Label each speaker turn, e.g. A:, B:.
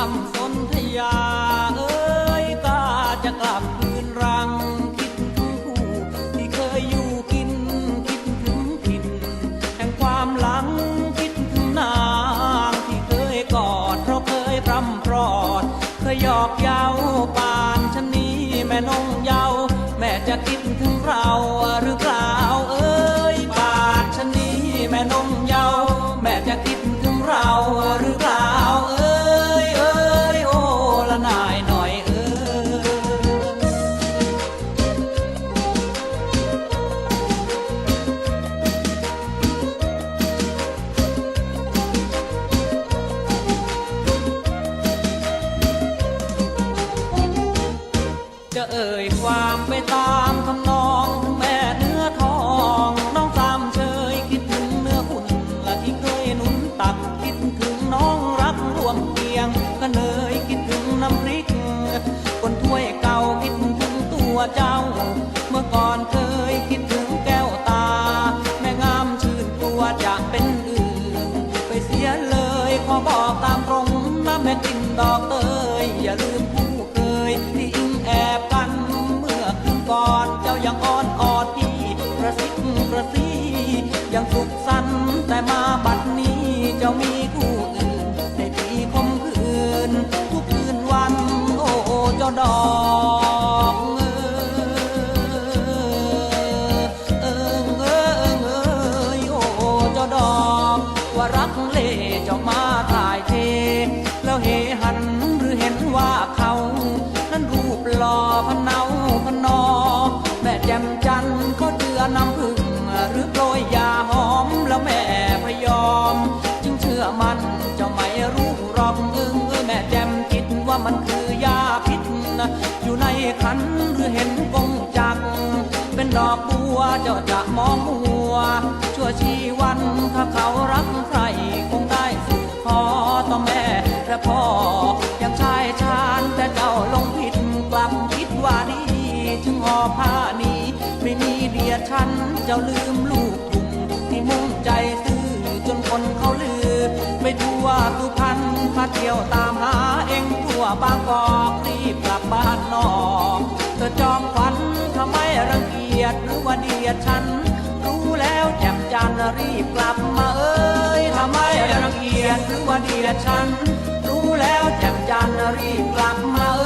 A: ามสนธยา เอ้ยกาจะกลับคืนรัง คิดถึงผู้ที่เคยอยู่กิน คิดถึงถิ่นแห่งความหลัง คิดถึงนางที่เคยกอด เพราะเคยพร่ำพรอด เคยหยอกเย้าปานชะนี้ แม่นงเยาแม่จะคิดถึงเรา เอ่ยความไปตามทำนองถึงแม่เนื้อทอง น้องตามเชยคิดถึงเนื้อคุณและที่เคยนุนตักคิดถึงน้องรักรวมเคียงก็เลยคิดถึงน้ำพริกคนถ้วยเก่าคิดถึงตัวเจ้า เมื่อก่อนเคยคิดถึงแก้วตา แม่งามชื่นกลัวจะเป็นอื่น ไปเสียเลยขอบอกตามตรงนะแม่กินดอกเตยอย่าลืม กระซิบยังสุขสันต์แต่มาบัด อกอึ้งเอ้ยแม่แจ่มคิดว่ามันคือยาพิษ อยู่ในขันหรือเห็นกงจัก เป็นดอกบัวเจ้าจะมองมัว ชั่วชีวันถ้าเขารักใครคงได้สู่ขอต่อแม่และพ่อยังชายชาญแต่เจ้าลงผิดกลับคิดว่าดีจึงหอผ้านี้ ไม่มีเดียดฉันเจ้าลืมลูกทุ่งที่มุ่งใจ จนคนเขาลือไปทั่วสุพรรณพาเที่ยวตามหาเองทั่วบางกอกรีบกลับบ้านนอกเธอจอมขวัญทำไมรังเกียจหรือว่าเดียดฉัน รู้แล้วแจ่มจันทร์รีบกลับมาเอ้ยทำไมรังเกียจหรือว่าเดียดฉัน รู้แล้วแจ่มจันทร์รีบกลับมา